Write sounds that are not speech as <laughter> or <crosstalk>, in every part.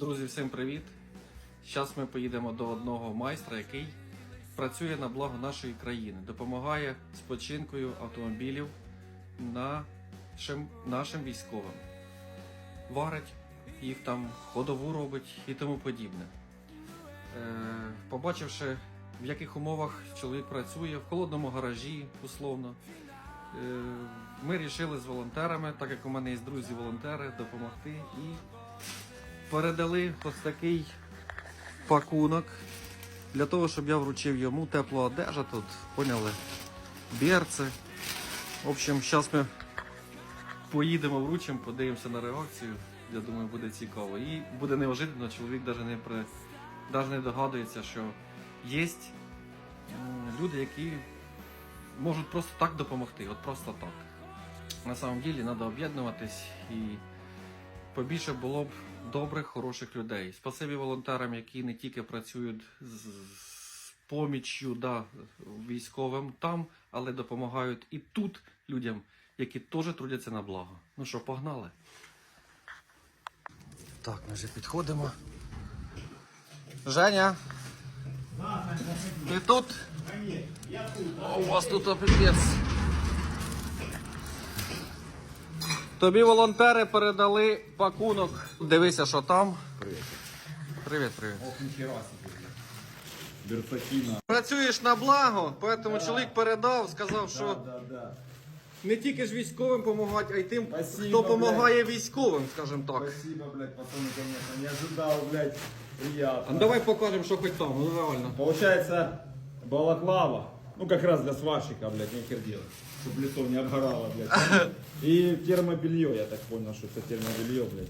Друзі, всім привіт! Зараз ми поїдемо до одного майстра, який працює на благо нашої країни, допомагає з починкою автомобілів нашим, нашим військовим. Варить їх там, ходову робить і тому подібне. Е, побачивши, в яких умовах чоловік працює, в холодному гаражі, условно, е, ми вирішили з волонтерами, так як у мене є друзі-волонтери, допомогти і передали ось такий пакунок для того, щоб я вручив йому теплу одежу тут, поняли? Берці. В общем, зараз ми поїдемо вручимо, подивимося на реакцію. Я думаю, буде цікаво. І буде неожиданно, чоловік навіть не, при... навіть не догадується, що є люди, які можуть просто так допомогти, от просто так. На самом деле треба об'єднуватись і побільше було б добрих, хороших людей. Спасибі волонтерам, які не тільки працюють з, поміччю да, військовим там, але допомагають і тут людям, які теж трудяться на благо. Ну що, погнали? Так, ми вже підходимо. Женя. Ти тут? О, у вас тут піпець. Тобі волонтери передали пакунок. Дивися, що там. Привіт. Привіт, привіт. Працюєш на благо, тому чоловік передав, сказав, що Да, да. не тільки ж військовим допомагати, а й тим, Спасибо, хто допомагає військовим, скажімо так. Спасибо, блядь, пацаны, конечно. Не ожидал, блядь. Приятно. А ну давай покажемо, що хоч там, ну реально. Получается, балаклава. Ну, как раз для сварщика, блядь, нехер делать. Чтобы лицо не обгорало, блядь. <laughs> И термобелье, я так понял, что это термобелье, блядь.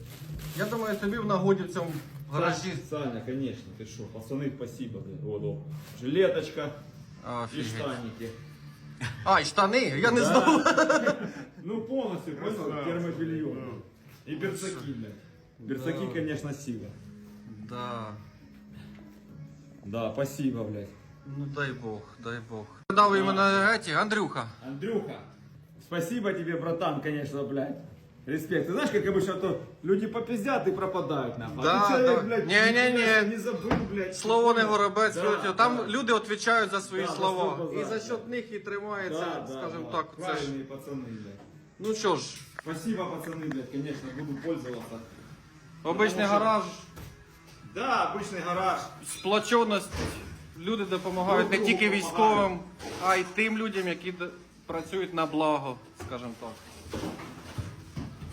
Я думаю, тобі в нагоді в цьому гаражі. Саня, конечно, ты что, пацаны, спасибо, блядь. Вот, вот. Жилеточка и Офігеть. штаники. А, і штани, я не Да. знав. <laughs> Ну, полностью, просто термобелье. блядь. И берсаки, блядь. Берсаки, конечно, сила. Да. Да, спасибо, блядь. Ну дай Бог, дай Бог. Передав іменно еті, Андрюха. Андрюха, спасибо тебе, братан, конечно, блядь. Респект. Ты знаешь, как обычно, то люди попиздят и пропадают, нахуй. Да, а ты человек, да. блядь, Не-не-не. нихуя не забыл, блядь. Слово не горобець, Да, люди. там да. люди відповідають за свої Да, слова. за свій І за базар, счет них і тримається, Да, да, скажімо да. так, це ж. Правильные пацаны, блядь. Ну що ж, Спасибо, пацаны, блядь, конечно, буду пользоваться. обичний Тому що- гараж, Да, обычный гараж. сплоченість. Люди допомагають не Друг тільки другу військовим, а й тим людям, які д- працюють на благо, скажімо так.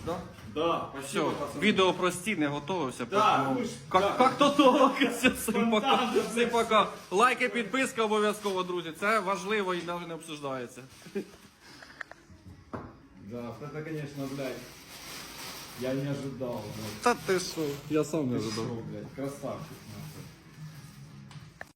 Да? Да, Все, спасибо, пацаны. відео прості, не готовився. Да, поэтому ну ж, Как, да. как то того, всім пока. Спонтанно, Всім пока. Лайки, підписка обов'язково, друзі. Це важливо і навіть не обсуждається. Да, это, конечно, блядь, я не ожидал, блядь. Та ти що? Я сам не Ты шо, блядь, красавчик.